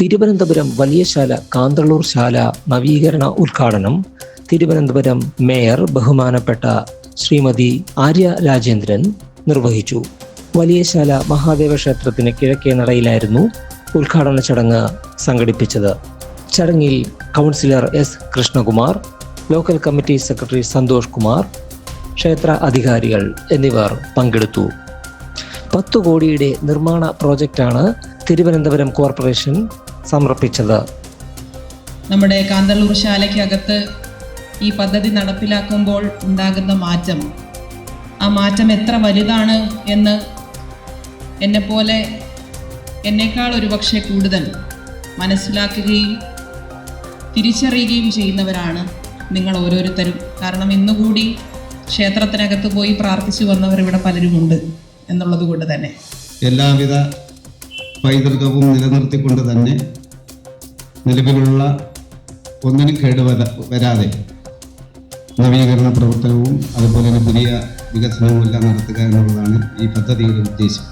തിരുവനന്തപുരം വലിയശാല കാന്തളൂർ ശാല നവീകരണ ഉദ്ഘാടനം. തിരുവനന്തപുരം മേയർ ബഹുമാനപ്പെട്ട ശ്രീമതി ആര്യ രാജേന്ദ്രൻ നിർവഹിച്ചു. വലിയശാല മഹാദേവ ക്ഷേത്രത്തിന് കിഴക്കേ നടയിലായിരുന്നു ഉദ്ഘാടന ചടങ്ങ് സംഘടിപ്പിച്ചത്. ചടങ്ങിൽ councillor S Krishnakumar local committee secretary Santhosh Kumar ക്ഷേത്ര അധികാരികൾ എന്നിവർ പങ്കെടുത്തു. പത്തു കോടിയുടെ നിർമ്മാണ പ്രോജക്റ്റാണ് തിരുവനന്തപുരം കോർപ്പറേഷൻ സമർപ്പിച്ചത്. നമ്മുടെ കാന്തല്ലൂർ ശാലയ്ക്കകത്ത് ഈ പദ്ധതി നടപ്പിലാക്കുമ്പോൾ ഉണ്ടാകുന്ന മാറ്റം. ആ മാറ്റം എത്ര വലുതാണ് എന്ന് എന്നെപ്പോലെ എന്നേക്കാൾ ഒരുപക്ഷെ കൂടുതൽ മനസ്സിലാക്കുകയും തിരിച്ചറിയുകയും ചെയ്യുന്നവരാണ് നിങ്ങൾ ഓരോരുത്തരും. കാരണം ഇന്നുകൂടി ക്ഷേത്രത്തിനകത്ത് പോയി പ്രാർത്ഥിച്ചു വന്നവർ ഇവിടെ പലരുമുണ്ട് എന്നുള്ളത് കൊണ്ട് തന്നെ. എല്ലാവിധ പൈതൃകവും നിലനിർത്തിക്കൊണ്ട് തന്നെ നിലവിലുള്ള ഒന്നിനും കേടുവര വരാതെ നവീകരണ പ്രവർത്തനവും അതുപോലെ തന്നെ പുതിയ വികസനവും എല്ലാം നടത്തുക എന്നുള്ളതാണ് ഈ പദ്ധതിയുടെ ഉദ്ദേശം.